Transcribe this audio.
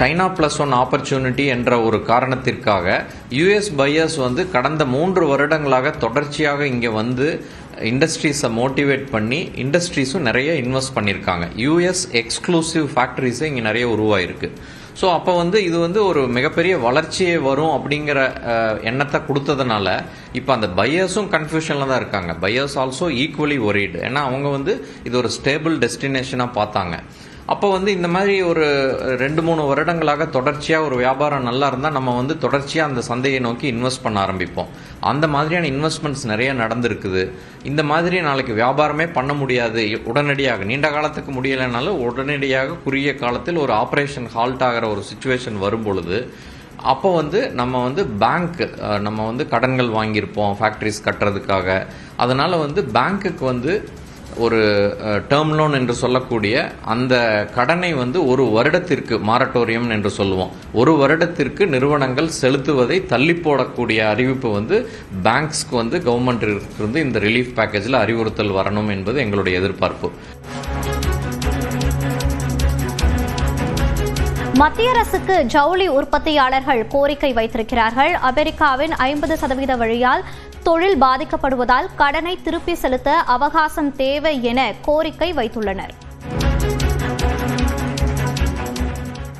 China plus one opportunity என்ற ஒரு காரணத்திற்காக யுஎஸ் பையர்ஸ் வந்து கடந்த மூன்று வருடங்களாக தொடர்ச்சியாக இங்கே வந்து இண்டஸ்ட்ரீஸை மோட்டிவேட் பண்ணி இண்டஸ்ட்ரீஸும் நிறைய இன்வெஸ்ட் பண்ணியிருக்காங்க. யூஎஸ் எக்ஸ்க்ளூசிவ் ஃபேக்ட்ரிஸே இங்கே நிறைய உருவாயிருக்கு. ஸோ அப்போ வந்து இது வந்து ஒரு மிகப்பெரிய வளர்ச்சியே வரும் அப்படிங்கிற எண்ணத்தை கொடுத்ததுனால இப்போ அந்த பையர்ஸும் கன்ஃபியூஷனில் தான் இருக்காங்க. பையர்ஸ் ஆல்சோ ஈக்குவலி ஒரீடு ஏன்னா அவங்க வந்து இது ஒரு ஸ்டேபிள் டெஸ்டினேஷனாக பார்த்தாங்க. அப்போ வந்து இந்த மாதிரி ஒரு ரெண்டு மூணு வருடங்களாக தொடர்ச்சியாக ஒரு வியாபாரம் நல்லா இருந்தால் நம்ம வந்து தொடர்ச்சியாக அந்த சந்தையை நோக்கி இன்வெஸ்ட் பண்ண ஆரம்பிப்போம். அந்த மாதிரியான இன்வெஸ்ட்மெண்ட்ஸ் நிறைய நடந்திருக்குது. இந்த மாதிரி நாளைக்கு வியாபாரமே பண்ண முடியாது. உடனடியாக நீண்ட காலத்துக்கு முடியலைனாலும் உடனடியாக குறுகிய காலத்தில் ஒரு ஆப்ரேஷன் ஹால்ட் ஆகிற ஒரு சுச்சுவேஷன் வரும் பொழுது அப்போ வந்து நம்ம வந்து பேங்க் நம்ம வந்து கடன்கள் வாங்கியிருப்போம் ஃபேக்ட்ரிஸ் கட்டுறதுக்காக. அதனால் வந்து பேங்க்குக்கு வந்து ஒரு டேர்ம் லோன் என்று சொல்லக்கூடிய அந்த கடனை வந்து ஒரு வருடத்திற்கு மாரட்டோரியம் என்று சொல்லுவோம். ஒரு வருடத்திற்கு நிறுவனங்கள் செலுத்துவதை தள்ளி போடக்கூடிய அறிவிப்பு வந்து பேங்க்ஸ்க்கு வந்து கவர்மெண்ட் இருந்து இந்த ரிலீஃப் பேக்கேஜில் அறிவுறுத்தல் வரணும் என்பது எங்களுடைய எதிர்பார்ப்பு. மத்திய அரசுக்கு ஜவுளி உற்பத்தியாளர்கள் கோரிக்கை வைத்திருக்கிறார்கள். அமெரிக்காவின் ஐம்பது சதவீத வழியால் தொழில் பாதிக்கப்படுவதால் கடனை திருப்பி செலுத்த அவகாசம் தேவை என கோரிக்கை வைத்துள்ளனர்.